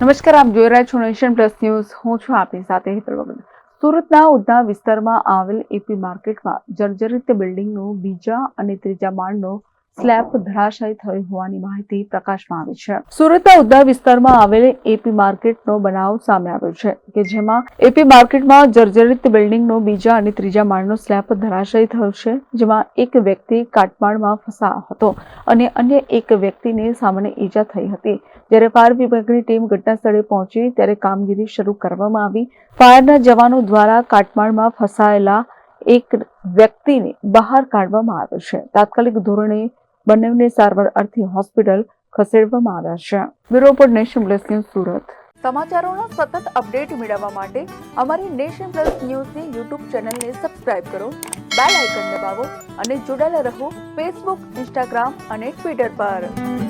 નમસ્કાર, આપ જોઈ રહ્યા છો નેશન પ્લસ ન્યૂઝ. હું છું આપની સાથે હેતલ વગર સુરતના ઉધના વિસ્તારમાં આવેલ એપી માર્કેટમાં જર્જરિત બિલ્ડિંગનું બીજા અને ત્રીજા માળનો સ્લેબ ધરાશાયી થયો હોવાની માહિતી પ્રકાશમાં આવી છે. સુરતના ઉધના વિસ્તારમાં આવેલ એપી માર્કેટનો બનાવ સામે આવ્યો છે કે જેમાં એપી માર્કેટમાં જર્જરિત બિલ્ડિંગનો બીજા અને ત્રીજા માળનો સ્લેબ ધરાશાયી થયો છે, જેમાં એક વ્યક્તિ કાટમાળમાં ફસાયો હતો અને અન્ય એક વ્યક્તિને સામાન્ય ઈજા થઈ હતી. જ્યારે ફાયર વિભાગની ટીમ ઘટના સ્થળે પહોંચી ત્યારે કામગીરી શરૂ કરવામાં આવી. ફાયરના જવાનો દ્વારા કાટમાળમાં ફસાયેલા એક વ્યક્તિને બહાર કાઢવામાં આવ્યો છે. તાત્કાલિક ધોરણે બંનેને સારવાર અર્થે હોસ્પિટલ ખસેડવામાં આવ્યા છે. બ્યુરો પર નેશન પ્લસ ન્યૂઝ સુરત. સમાચારોના સતત અપડેટ મેળવવા માટે અમારી નેશન પ્લસ ન્યૂઝની યુટ્યુબ ચેનલને સબસ્ક્રાઇબ કરો, બેલ આઇકન દબાવો અને જોડાયેલા રહો ફેસબુક, ઇન્સ્ટાગ્રામ અને ટ્વિટર પર.